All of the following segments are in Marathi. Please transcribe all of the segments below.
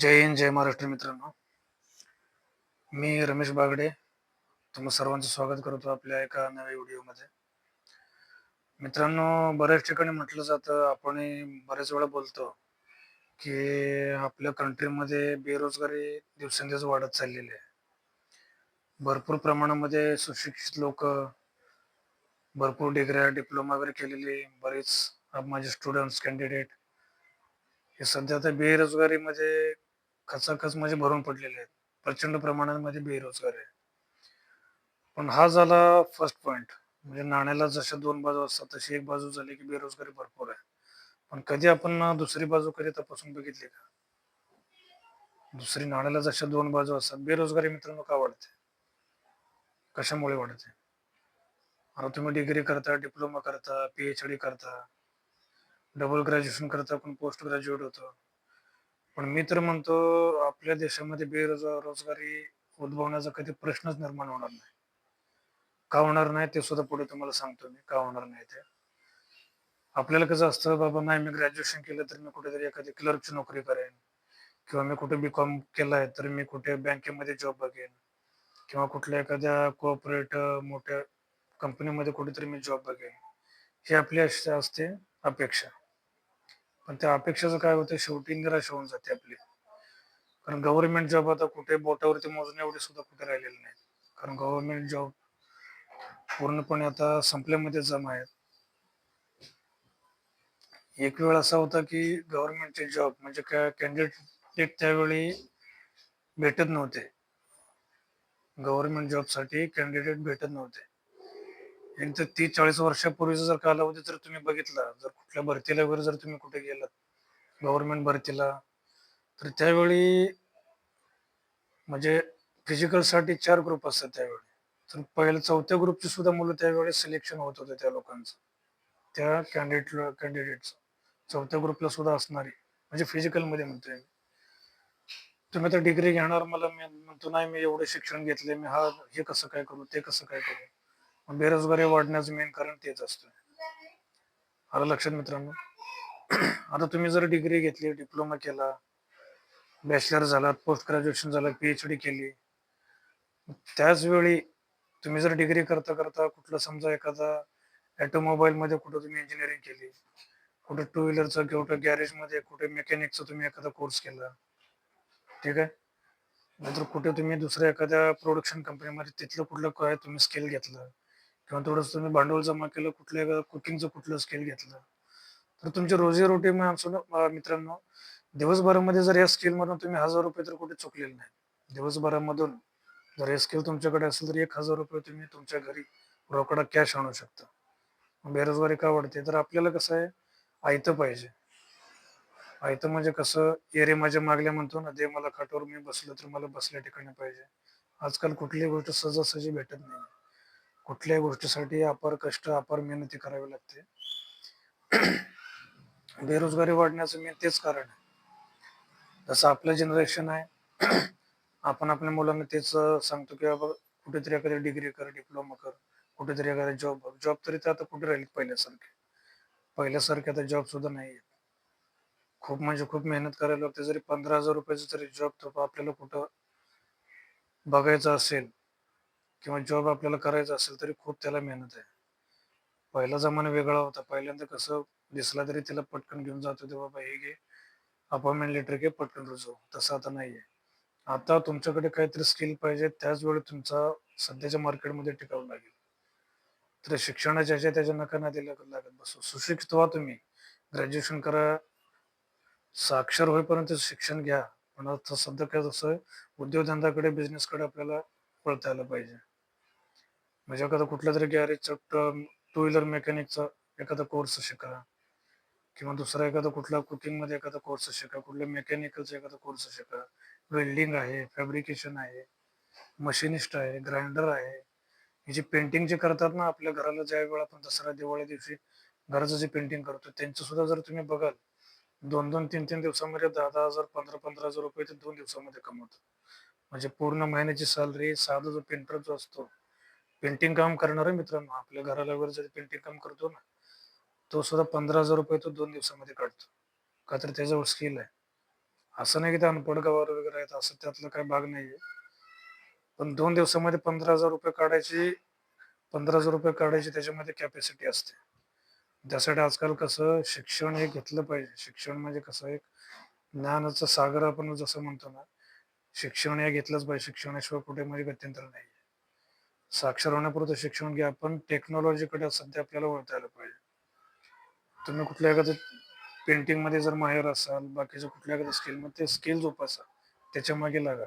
जय हिंद जय महाराष्ट्र मित्रांनो. मी रमेश बागडे. तुम्हा सर्वांचं स्वागत करतो आपल्या एका नव्या व्हिडिओमध्ये. मित्रांनो बऱ्याच ठिकाणी म्हटलं जातं आपण बऱ्याच वेळा बोलतो की आपल्या कंट्रीमध्ये बेरोजगारी दिवसेंदिवस वाढत चाललेली आहे. भरपूर प्रमाणामध्ये सुशिक्षित लोक भरपूर डिग्र्या डिप्लोमा वगैरे केलेले बरेच माझे स्टुडंट्स कॅन्डिडेट हे सध्या तर बेरोजगारीमध्ये खचाखच म्हणजे भरून पडलेले आहेत. प्रचंड प्रमाणामध्ये बेरोजगार आहे. पण हा झाला फर्स्ट पॉइंट म्हणजे नाण्याला जशा दोन बाजू असतात तशी एक बाजू झाली की बेरोजगारी भरपूर आहे. पण कधी आपण दुसरी बाजू कधी तपासून बघितली का? दुसरी नाण्याला जशा दोन बाजू असतात बेरोजगारी मित्रांनो का वाढते? कशामुळे वाढते? आता तुम्ही डिग्री करता डिप्लोमा करता पीएचडी करता डबल ग्रॅज्युएशन करता पण पोस्ट ग्रॅज्युएट होतं. पण मी तर म्हणतो आपल्या देशामध्ये बेरोजगार रोजगारी उद्भवण्याचा कधी प्रश्नच निर्माण होणार नाही. का होणार नाही ते सुद्धा पुढे तुम्हाला सांगतो मी का होणार नाही ते. आपल्याला कसं असतं बाबा नाही मी ग्रॅज्युएशन केलं तर मी कुठेतरी एखादी क्लर्कची नोकरी करेन. किंवा मी कुठे बी कॉम केलाय तर मी कुठे बँकेमध्ये जॉब बघेन. किंवा कुठल्या एखाद्या कोऑपरेट मोठ्या कंपनीमध्ये कुठेतरी मी जॉब बघेन. ही आपली अशी असते अपेक्षा. पण त्या अपेक्षाचं काय होतं शेवटी निराश होऊन जाते आपली. कारण गव्हर्नमेंट जॉब आता कुठे बोटावरती मोजण्या एवढे सुद्धा कुठे राहिलेले नाही कारण गव्हर्नमेंट जॉब पूर्णपणे आता संपल्यामध्ये जमा आहेत. एक वेळ असा होता की गव्हर्नमेंटचे जॉब म्हणजे काय कॅन्डिडेट त्यावेळी भेटत नव्हते. गव्हर्नमेंट जॉबसाठी कॅन्डिडेट भेटत नव्हते. एक तर तीस चाळीस वर्षापूर्वीचा जर कालावधी जर तुम्ही बघितला जर कुठल्या भरतीला वगैरे जर तुम्ही कुठे गेलात गव्हर्नमेंट भरतीला तर त्यावेळी म्हणजे फिजिकलसाठी चार ग्रुप असतात त्यावेळी. तर पहिल्या चौथ्या ग्रुपची सुद्धा मुलं त्यावेळी सिलेक्शन होत होते त्या लोकांचं. त्या कॅन्डिडेट कॅन्डिडेटचं चौथ्या ग्रुपला सुद्धा असणारी. म्हणजे फिजिकलमध्ये म्हणतोय मी. तुम्ही आता डिग्री घेणार मला मी म्हणतो नाही मी एवढे शिक्षण घेतले मी हा हे कसं काय करू ते कसं काय करू? बेरोजगारी वाढण्याचं मेन कारण तेच असतं. आलं लक्षात मित्रांनो. आता तुम्ही जर डिग्री घेतली डिप्लोमा केला बॅचलर झाला पोस्ट ग्रॅज्युएशन झालं पीएच डी केली त्याच वेळी तुम्ही जर डिग्री करता करता कुठलं समजा एखादा ऑटोमोबाईल मध्ये कुठं तुम्ही इंजिनिअरिंग केली कुठं टू व्हीलरचं किंवा गॅरेजमध्ये कुठे मेकॅनिकचा तुम्ही एखादा कोर्स केला ठीक आहे? नाहीतर कुठे तुम्ही दुसऱ्या एखाद्या प्रोडक्शन कंपनीमध्ये तिथलं कुठलं काय तुम्ही स्किल घेतलं किंवा थोडंसं तुम्ही भांडवल जमा केलं कुठल्या कुकिंगचं कुठलं स्किल घेतलं. तर तुमची रोजी रोटी मित्रांनो दिवसभरामध्ये जर या स्किल मधून तुम्ही हजार रुपये तर कुठे चुकलेले नाही दिवसभरामधून जर हे स्किल तुमच्याकडे असेल तर एक हजार रुपये तुम्ही तुमच्या घरी रोकडा कॅश आणू शकता. बेरोजगारी का वाढते? तर आपल्याला कसं आहे? आयतं पाहिजे. आयतं म्हणजे कसं? एरे माझ्या मागल्या म्हणतो ना दे मला खाटावर मी बसलो तर मला बसल्या ठिकाणी पाहिजे. आजकाल कुठलीही गोष्ट सहजासहजी भेटत नाही. कुठल्याही गोष्टीसाठी अपार कष्ट अपार मेहनती करावी लागते. बेरोजगारी वाढण्याचं मेन तेच कारण आहे. जसं आपलं जनरेशन आहे आपण आपल्या मुलांना तेच सांगतो की बाबा कुठेतरी एखादी डिग्री कर डिप्लोमा कर कुठेतरी एखादा जॉब जॉब तरी तर आता कुठे राहील पहिल्यासारखे? पहिल्यासारखे आता जॉब सुद्धा नाही खूप म्हणजे खूप मेहनत करायला लागते. जरी पंधरा हजार रुपयाचा जरी जॉब तो आपल्याला कुठं बघायचा असेल किंवा जॉब आपल्याला करायचा असेल तरी खूप त्याला मेहनत आहे. पहिला जमाना वेगळा होता. पहिल्यांदा कसं दिसला तरी त्याला पटकन घेऊन जात होते बाबा हे घे अपॉइंटमेंट लेटर घे पटकन रुजव. तसं आता नाहीये. आता तुमच्याकडे काहीतरी स्किल पाहिजे त्याच वेळी तुमचा सध्याच्या मार्केटमध्ये टिकावं लागेल. तर शिक्षणाच्या ह्याच्या त्याच्या नका ना दिल्या लागत बसू. सुशिक्षित व्हा तुम्ही. ग्रॅज्युएशन करा. साक्षर होईपर्यंत शिक्षण घ्या. पण आता सध्या काय जसं उद्योगधंदाकडे बिझनेसकडे आपल्याला पळता आलं पाहिजे. म्हणजे एखादा कुठल्या तरी गॅरेजचं टू व्हीलर मेकॅनिकचा एखादा कोर्स शिका किंवा दुसरा एखादा कुठला कुकिंगमध्ये एखादा कोर्स शिका कुठल्या मेकॅनिकलचा एखादा कोर्स शिका वेल्डिंग आहे फॅब्रिकेशन आहे मशिनिस्ट आहे ग्राइंडर आहे. हे जे पेंटिंग जे करतात ना आपल्या घराला ज्या वेळा आपण दसरा दिवाळी दिवशी घराचं जे पेंटिंग करतो त्यांचं सुद्धा जर तुम्ही बघाल दोन दोन तीन तीन दिवसामध्ये दहा दहा हजार पंधरा पंधरा हजार रुपये ते दोन दिवसामध्ये कमवतो म्हणजे पूर्ण महिन्याची सॅलरी साधा जो पेंटर जो असतो पेंटिंग काम करणार मित्रांनो. आपल्या घराला वगैरे जर पेंटिंग काम करतो ना तो सुद्धा पंधरा हजार रुपये तो दोन दिवसामध्ये काढतो. का तर त्याच्यावर स्किल आहे. असं नाही की ते अनपढ गवार वगैरे आहेत असं त्यातलं काही भाग नाहीये. पण दोन दिवसामध्ये पंधरा हजार रुपये काढायची पंधरा हजार रुपये काढायची त्याच्यामध्ये कॅपॅसिटी असते. त्यासाठी आजकाल कसं शिक्षण हे घेतलं पाहिजे. शिक्षण म्हणजे कसं एक ज्ञानाचं सागर आपण जसं म्हणतो ना शिक्षण हे घेतलंच पाहिजे. शिक्षणाशिवाय कुठे म्हणजे गत्यंतर नाही साक्षर होण्यापुरतं शिक्षण घ्या पण टेक्नॉलॉजीकडे सध्या आपल्याला वळतायला पाहिजे. तुम्ही कुठल्या एखाद्या पेंटिंगमध्ये जर माहेर असाल बाकीच्या कुठल्या एखाद्या स्किल मग ते स्किल जोपासा. त्याच्यामागे लागा.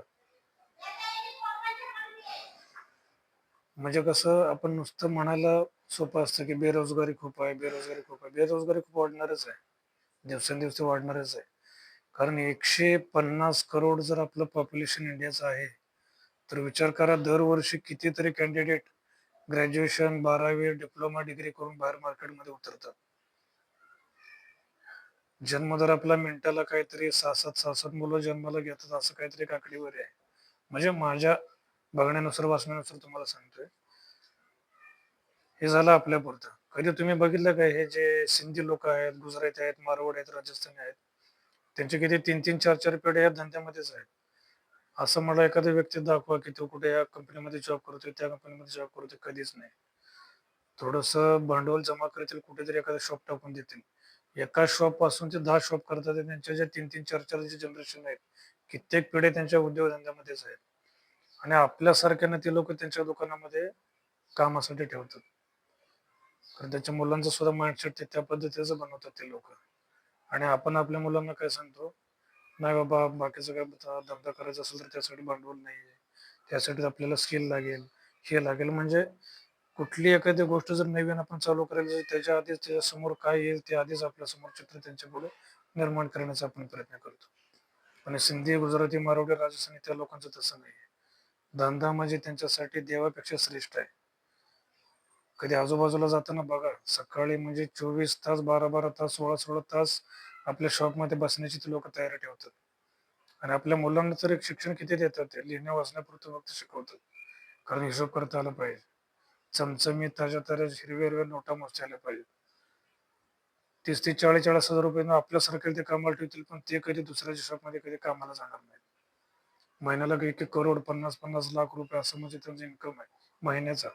म्हणजे कसं आपण नुसतं म्हणायला सोपं असतं की बेरोजगारी खूप आहे बेरोजगारी खूप आहे. बेरोजगारी खूप वाढणारच आहे. दिवसेंदिवस वाढणारच आहे. कारण एकशे पन्नास करोड जर आपलं पॉप्युलेशन इंडियाचं आहे तर विचार करा दरवर्षी कितीतरी कॅन्डिडेट ग्रॅज्युएशन बारावी डिप्लोमा डिग्री करून बाहेर मार्केटमध्ये उतरतात. जन्मदर आपला मिनिटाला काहीतरी सहा सात सहा सात मुलं जन्माला घेतात असं काहीतरी काकडीवर आहे. म्हणजे माझ्या बघण्यानुसार वाचण्यानुसार तुम्हाला सांगतोय. हे झालं आपल्या पुरतं. कधी तुम्ही बघितलं काय? हे जे सिंधी लोक आहेत गुजराती आहेत मारवाड आहेत राजस्थानी आहेत त्यांचे किती तीन तीन चार चार पिढ्या या धंद्यामध्येच आहेत. असं मला एखादा व्यक्ती दाखवा की तो कुठे या कंपनीमध्ये जॉब करतोय त्या कंपनीमध्ये जॉब करतोय कधीच नाही. थोडस भांडवल जमा करतील कुठेतरी एखादा शॉप टाकून देतील. एका शॉपपासून ते दहा शॉप करतात त्यांच्या ज्या तीन तीन चार चार जे जनरेशन आहेत कित्येक पिढ्या त्यांच्या उद्योगधंद्यामध्येच आहेत. आणि आपल्यासारख्यानं ते लोक त्यांच्या दुकानामध्ये कामासाठी ठेवतात. कारण त्याच्या मुलांचं सुद्धा माइंडसेट ते त्या पद्धतीचं बनवतात ते लोक. आणि आपण आपल्या मुलांना काय सांगतो नाही बाबा बाकीचं काय बता- धंदा करायचा असेल तर त्यासाठी भांडवल नाहीये. त्यासाठी आपल्याला स्किल लागेल. हे लागेल म्हणजे कुठली एखादी गोष्ट जर नवीन आपण चालू करायला त्याच्या आधीच त्याच्यासमोर काय येईल ते आधीच आपल्यासमोर चित्र त्यांच्या पुढे निर्माण करण्याचा आपण प्रयत्न करतो. पण सिंधी गुजराती मारवाडी राजस्थानी त्या लोकांचं तसं नाही धंदा म्हणजे त्यांच्यासाठी देवापेक्षा श्रेष्ठ आहे. कधी आजूबाजूला जाताना बघा सकाळी म्हणजे चोवीस तास बारा बारा तास सोळा सोळा तास आपल्या शॉपमध्ये बसण्याची ते लोक तयारी ठेवतात. आणि आपल्या मुलांना तर एक शिक्षण किती देतात ते? लिहिण्या वाचण्यापुरतं फक्त शिकवतात. कारण हिशोब करता आला पाहिजे. चमचमीत ताज्या ताज्या हिरव्या हिरव्या नोटा मोजायला आल्या पाहिजे तीस तीस चाळीस चाळीस हजार रुपये आपल्यासारखे ते कामाला ठेवतील पण ते कधी दुसऱ्याच्या शॉपमध्ये कधी कामाला जाणार नाही महिन्याला एक एक करोड पन्नास पन्नास लाख रुपये असं म्हणजे त्यांचा इन्कम आहे. महिन्याचा.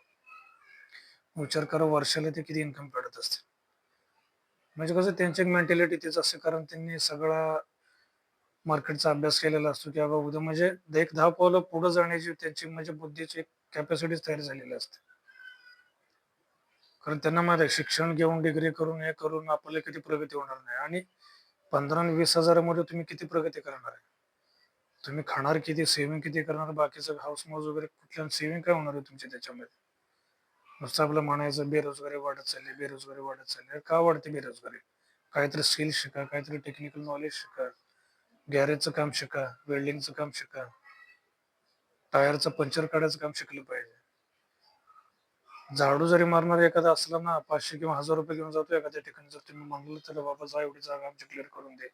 विचार करा वर्षाला ते किती इन्कम काढत असतील? म्हणजे कसं त्यांची मेंटॅलिटी तेच असते कारण त्यांनी सगळा मार्केटचा अभ्यास केलेला असतो की बाबा उद्या म्हणजे एक दहा पावलं पुढे जाण्याची त्यांची म्हणजे बुद्धीची कॅपॅसिटी तयार झालेली असते. कारण त्यांना माहिती आहे शिक्षण घेऊन डिग्री करून हे करून आपल्याला किती प्रगती होणार नाही. आणि पंधरा आणि वीस हजारामध्ये तुम्ही किती प्रगती करणार आहे? तुम्ही खाणार किती सेव्हिंग किती करणार? बाकीचं हाऊस मौज वगैरे कुठल्या सेव्हिंग काय होणार आहे तुमच्या त्याच्यामध्ये? नुसतं आपलं म्हणायचं बेरोजगारी वाढत चालली बेरोजगारी वाढत चालली. का वाढते बेरोजगारी? काहीतरी स्किल शिका काहीतरी टेक्निकल नॉलेज शिका. गॅरेजचं काम शिका वेल्डिंगचं काम शिका. टायरचं पंक्चर काढायचं काम शिकलं पाहिजे. झाडू जरी मारणार एखादा असला ना पाचशे किंवा हजार रुपये घेऊन जातो एखाद्या ठिकाणी जर तुम्ही म्हणलं तर बाबा जा एवढी जागा आमची क्लिअर करून दे.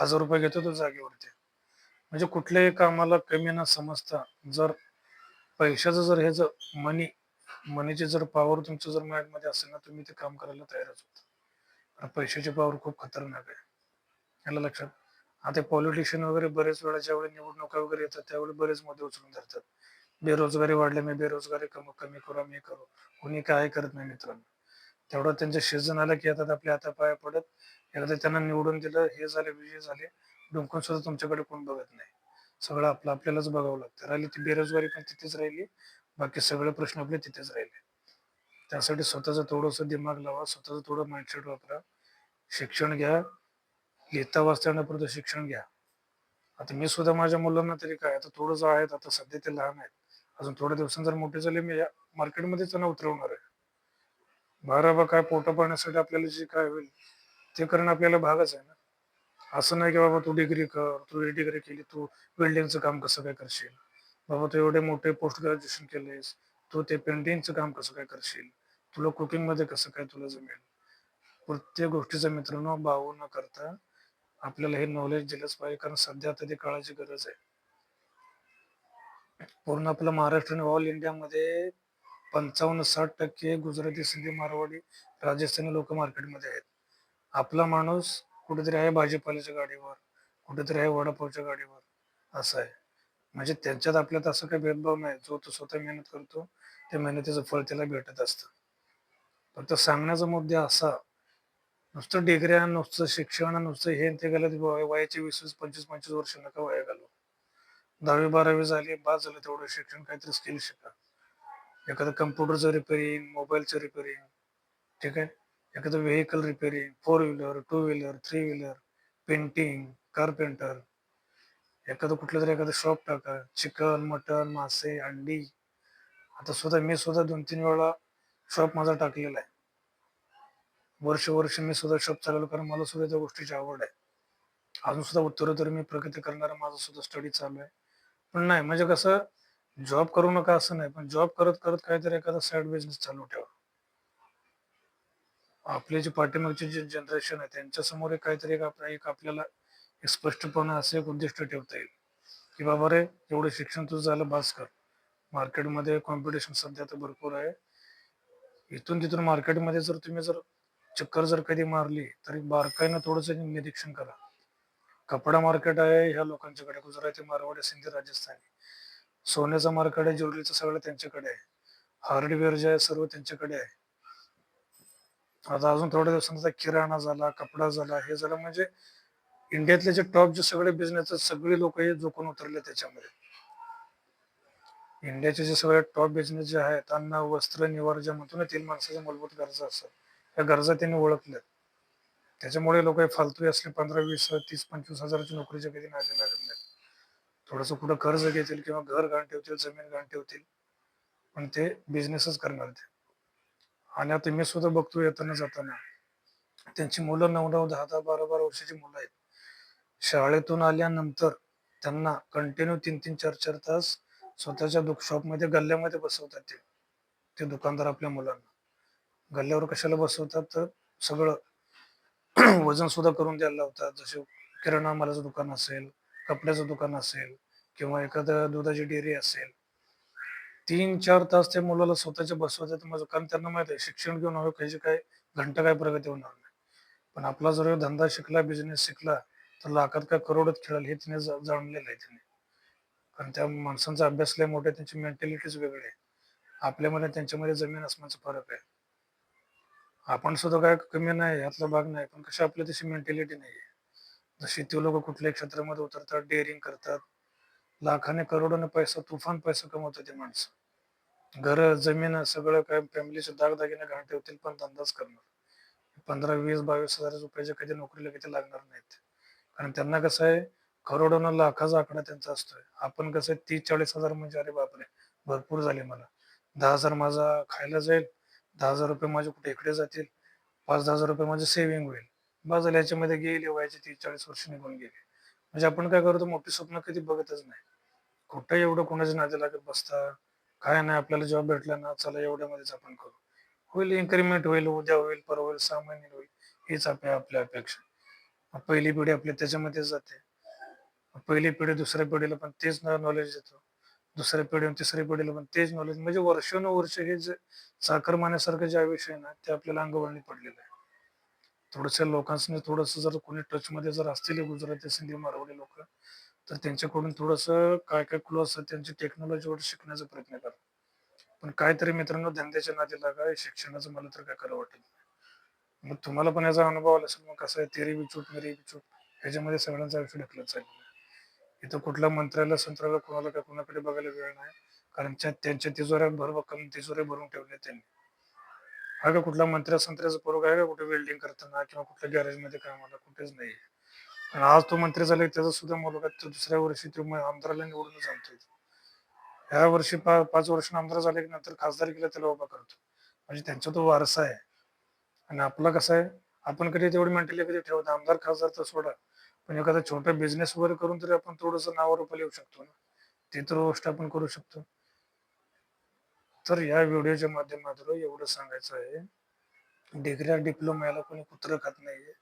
हजार रुपये घेतो तो जागेवरती. म्हणजे कुठल्याही कामाला कमी न समजता जर पैशाचं जर हे जर मनी मनीची जर पॉवर तुमचं जर माइंडमध्ये असेल ना तुम्ही ते काम करायला तयारच होता. पैशाची पॉवर खूप खतरनाक आहे. याला लक्षात आता पॉलिटिशियन वगैरे बरेच वेळा ज्यावेळी निवडणुका वगैरे येतात त्यावेळी बरेच मुद्दे उचलून धरतात. बेरोजगारी वाढले मी बेरोजगारी कम कमी करू आम्ही करू. कोणी काय करत नाही मित्रांनो. तेवढं त्यांच्या सीझन आलं की येतात आपल्या हातापाया पडत एकदा त्यांना निवडून दिलं हे झाले विजय झाले डुंकून सुद्धा तुमच्याकडे कोण बघत नाही. सगळं आपलं आपल्यालाच बघावं लागतं. राहिली ती बेरोजगारी पण तिथेच राहिली. बाकी सगळे प्रश्न आपले तिथेच राहिले. त्यासाठी स्वतःचं थोडंसं दिमाग लावा स्वतःचं थोडं माइंडसेट वापरा. शिक्षण घ्या. लिहिता वाचताना शिक्षण घ्या. आता मी सुद्धा माझ्या मुलांना तरी काय आता थोडंसं आहेत आता सध्या ते लहान आहेत. अजून थोड्या दिवसांनी जर मोठे झाले मी या मार्केटमध्ये त्यांना उतरवणार आहे. बारा काय पोट पाण्यासाठी आपल्याला जे काय होईल ते करणं आपल्याला भागच आहे ना. असं नाही की बाबा तू डिग्री कर तू डिग्री केली तू वेल्डिंगचं काम कसं काय करशील? बाबा तू एवढे मोठे पोस्ट ग्रॅज्युएशन केलेस. तू ते पेंटिंगचं काम कसं काय करशील? तुला कुकिंगमध्ये कसं काय तुला जमेल? प्रत्येक गोष्टीचा मित्रांनो भाऊ न करता आपल्याला हे नॉलेज दिलंच पाहिजे कारण सध्या आता काळाची गरज आहे. पूर्ण आपलं महाराष्ट्र आणि ऑल इंडियामध्ये पंचावन्न साठ टक्के गुजराती सिंधी मारवाडी राजस्थानी लोक मार्केटमध्ये आहेत. आपला माणूस कुठेतरी आहे भाजीपाल्याच्या गाडीवर कुठेतरी आहे वडापावच्या गाडीवर. असं आहे. म्हणजे त्यांच्यात आपल्यात असं काही भेदभाव नाही. जो तो स्वतः मेहनत करतो त्या मेहनतीचं फळ त्याला भेटत असतं. फक्त सांगण्याचा मुद्दा असा नुसतं डिग्र्या नुसतं शिक्षण नुसतं हे ते गेलं वयाचे वीस वीस पंचवीस पंचवीस वर्ष नका वया घालू. दहावी बारावी झाली बाद झालं तेवढं शिक्षण काहीतरी स्किल शिका. एखादं कम्प्युटरचं रिपेरिंग मोबाईलचं रिपेरिंग ठीक आहे? एखादं vehicle repairing four wheeler two wheeler three wheeler painting carpenter एखादं कुठलं तरी एखादं शॉप टाका. चिकन मटन मासे अंडी. आता सुद्धा मी सुद्धा दोन तीन वेळा शॉप माझा टाकलेला आहे. वर्ष वर्ष मी सुद्धा शॉप चालवलं कारण मला सुद्धा त्या गोष्टीची आवड आहे. अजून सुद्धा उत्तरोत्तर मी प्रगती करणारा माझा सुद्धा स्टडी चालू आहे. पण नाही म्हणजे कसं जॉब करू नका असं नाही पण जॉब करत करत काहीतरी एखादा साईड बिझनेस चालू ठेवा. आपले जे पाठीमागचे जे जनरेशन आहे त्यांच्यासमोर एक काहीतरी एक आपल्याला एक स्पष्टपणे असे एक उद्दिष्ट ठेवता येईल की बाबा रे एवढं शिक्षण तुझं झालं बास कर. मार्केटमध्ये कॉम्पिटिशन सध्या तर भरपूर आहे. इथून तिथून मार्केटमध्ये जर तुम्ही जर चक्कर जर कधी मारली तरी बारकाईनं थोडंसं निरीक्षण करा. कपडा मार्केट आहे ह्या लोकांच्याकडे गुजराती मारवाडी सिंधी राजस्थानी. सोन्याचा मार्केट आहे ज्वेलरीचं सगळं त्यांच्याकडे आहे. हार्डवेअर जे आहे सर्व त्यांच्याकडे आहे. आता अजून थोड्या दिवसांचा किराणा झाला कपडा झाला हे झालं म्हणजे इंडियातले जे टॉप जे सगळे बिझनेस सगळे लोक हे जोखून उतरले त्याच्यामध्ये. इंडियाचे जे सगळे टॉप बिझनेस जे आहेत अन्न वस्त्र निवार जे म्हणतो ना तीन माणसाच्या मूलभूत गरजा असतात. त्या गरजा त्यांनी ओळखल्यात. त्याच्यामुळे लोक फालतू असले पंधरा वीस तीस पंचवीस हजाराची नोकरीच्या कधी नाही लागत नाही थोडस कुठं कर्ज घेतील किंवा घर घाण ठेवतील जमीन घाण ठेवतील पण ते बिझनेसच करणार ते आणि आता मी सुद्धा बघतो येताना जाताना त्यांची मुलं नऊ नऊ दहा दहा बारा बारा वर्षाची मुलं आहेत. शाळेतून आल्यानंतर त्यांना कंटिन्यू तीन तीन चार चार तास स्वतःच्या दुक शॉपमध्ये गल्ल्यामध्ये बसवतात ते. ते दुकानदार आपल्या मुलांना. गल्ल्यावर कशाला बसवतात? तर सगळं वजन सुद्धा करून द्यायला लावतात. जसे किराणा मालाचं दुकान असेल कपड्याचं दुकान असेल किंवा एखादं दुधाची डेअरी असेल. तीन चार तास ते मुलाला स्वतःच्या बसवतात माझं कारण त्यांना माहीत आहे. शिक्षण घेऊन हवं काही काय घंटा काय प्रगती होणार नाही. पण आपला जर धंदा शिकला बिझनेस शिकला तर लाखात का करोडच खेळेल हे तिने जाणलेलं आहे तिने कारण त्या माणसांचा अभ्यास लय मोठे त्यांची मेंटॅलिटीच वेगळी आहे. आपल्यामध्ये त्यांच्यामध्ये जमीन असण्याचा फरक आहे. आपण सुद्धा काय कमी नाही यातला भाग नाही पण कशी आपल्या तशी मेंटॅलिटी नाही आहे. जशी ते लोक कुठल्याही क्षेत्रामध्ये उतरतात डेअरिंग करतात लाखाने करोडोने पैसा तुफान पैसा कमवतात ते माणसं. घर जमीन सगळं काय फॅमिलीचे दागदागिने घाण ठेवतील पण धंदाच करणार. पंधरा वीस बावीस हजार रुपयाच्या कधी नोकरीला किती लागणार नाहीत. कारण त्यांना कसं आहे करोडोनं लाखाचा आकडा त्यांचा असतोय आपण कसं आहे तीस चाळीस हजार म्हणजे अरे बापरे भरपूर झाले मला. दहा हजार माझा खायला जाईल दहा हजार रुपये माझे कुठे इकडे जातील पाच दहा हजार रुपये माझे सेव्हिंग होईल. बाजूला याच्यामध्ये गेले वयाचे तीस चाळीस वर्ष निघून गेले. म्हणजे आपण काय करतो मोठी स्वप्न कधी बघतच नाही. कुठं एवढं कोणाच्या नाते लागत बसता? काय नाही आपल्याला जॉब भेटला ना चला एवढ्यामध्येच आपण करू. होईल इन्क्रीमेंट होईल उद्या होईल परवा होईल सहा महिने होईल हीच आपल्या आपल्या अपेक्षा. पहिली पिढी आपली त्याच्यामध्येच जाते. पहिली पिढी दुसऱ्या पिढीला पण तेच नॉलेज देतो. दुसऱ्या पिढी तिसऱ्या पिढीला पण तेच नॉलेज म्हणजे वर्षानुवर्ष हे जे चाकरमान्यासारखं जे आयुष्य आहे ना ते आपल्याला अंगवळणी पडलेलं आहे. थोडंसं लोकांनी थोडस जर कोणी टचमध्ये जर असतील गुजराती सिंधी मारवाडी लोक तर त्यांच्याकडून थोडस काय काय क्लू असतात त्यांची टेक्नॉलॉजीवर शिकण्याचा प्रयत्न करा. पण काहीतरी मित्रांनो धंद्याच्या नादी लागा शिक्षणाचं मला तर काय करावं वाटत नाही. मग तुम्हाला पण याचा अनुभव आला असेल मग कसं आहे तेरी बिचूट मेरी बिचूट ह्याच्यामध्ये सगळ्यांचा आयुष्य ढकलत चाललेलं आहे इथं कुठल्या मंत्र्याला संत्र्याला कोणाला काय कोणाकडे बघायला वेळ नाही कारण त्या- त्यांच्या तिजोऱ्या भरभक्कम तिजोऱ्या भरून ठेवल्या त्यांनी. हा का कुठला मंत्र्या संत्र्याचा पोरग आहे का कुठे वेल्डिंग करताना किंवा कुठल्या गॅरेजमध्ये कामाला कुठेच नाही आणि आज तो मंत्री झाला त्याचा सुद्धा मुलगा दुसऱ्या वर्षी तो आमदाराला निवडून जाणतोय ह्या वर्षी पा पाच वर्ष आमदार झाले की नंतर खासदार केला त्याला उभा करतो. म्हणजे त्यांचा तो वारसा आहे. आणि आपला कसं आहे आपण कधी तेवढी मेंटॅलिटी कधी ठेवत आमदार खासदार तर सोडा. पण एखादा छोटा बिझनेस वगैरे करून तरी आपण थोडस नावावर रुपये येऊ शकतो ना. ती तर गोष्ट आपण करू शकतो. तर या व्हिडिओच्या माध्यमातून एवढं सांगायचं आहे डिग्र्या डिप्लोमा याला कोणी कुत्र खात नाहीये.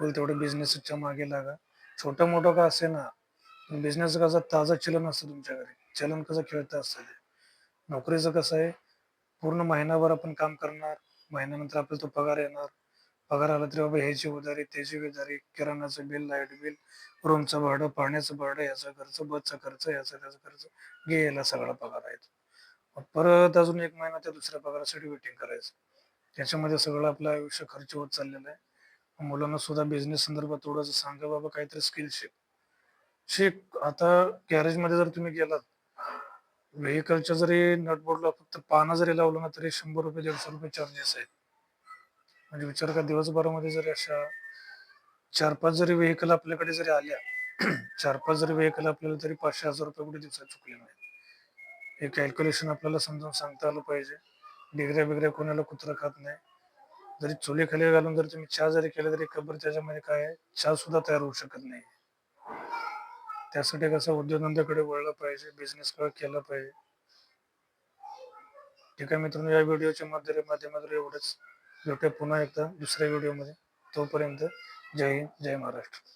बोल तेवढं बिझनेसच्या मागे लागा. छोटा मोठं का असे ना बिझनेस कसं ताजा चलन असतं तुमच्या घरी. चलन कसं खेळतं असतं नोकरीचं कसं आहे पूर्ण महिनाभर आपण काम करणार महिन्यानंतर आपल्याला तो पगार येणार. पगार आला तरी बाबा ह्याची उधारी त्याची उधारी किराणाचं बिल लाइट बिल रूमचं भाडं पाण्याचं भाडं याचा खर्च बसचा खर्च याचा त्याचा खर्च गेला सगळा पगार आहे मग परत अजून एक महिना त्या दुसऱ्या पगारासाठी वेटिंग करायचं. त्याच्यामध्ये सगळं आपलं आयुष्य खर्च होत चाललेलं आहे. मुलांना सुद्धा बिझनेस संदर्भात थोडंसं सांगा बाबा काहीतरी स्किल शिक शिक आता गॅरेजमध्ये जर तुम्ही गेलात व्हेकलच्या जरी नटबोर्डला फक्त पानं जरी लावलं ना तरी शंभर रुपये दीडशे रुपये चार्जेस आहेत. म्हणजे विचार का दिवसभरामध्ये जरी अशा चार पाच जरी व्हेकल आपल्याकडे जरी आल्या चार पाच जरी व्हेकल आपल्याला तरी पाचशे हजार रुपये कुठे दिवसात चुकले नाही हे कॅल्क्युलेशन आपल्याला समजावून सांगता आलं पाहिजे. डिग्र्या बिगऱ्या कोणाला कुत्रा खात नाही. जरी चुलीखाली घालून जर तुम्ही चहा जरी केला तरी खबर त्याच्यामध्ये काय आहे? चहा सुद्धा तयार होऊ शकत नाही. त्यासाठी कसं उद्योगधंद्याकडे वळलं पाहिजे बिझनेस केला पाहिजे. ठीक आहे मित्रांनो या व्हिडिओच्या मध्ये माध्यमातून एवढंच. भेटूया पुन्हा एकदा दुसऱ्या व्हिडिओमध्ये तोपर्यंत जय हिंद जय महाराष्ट्र.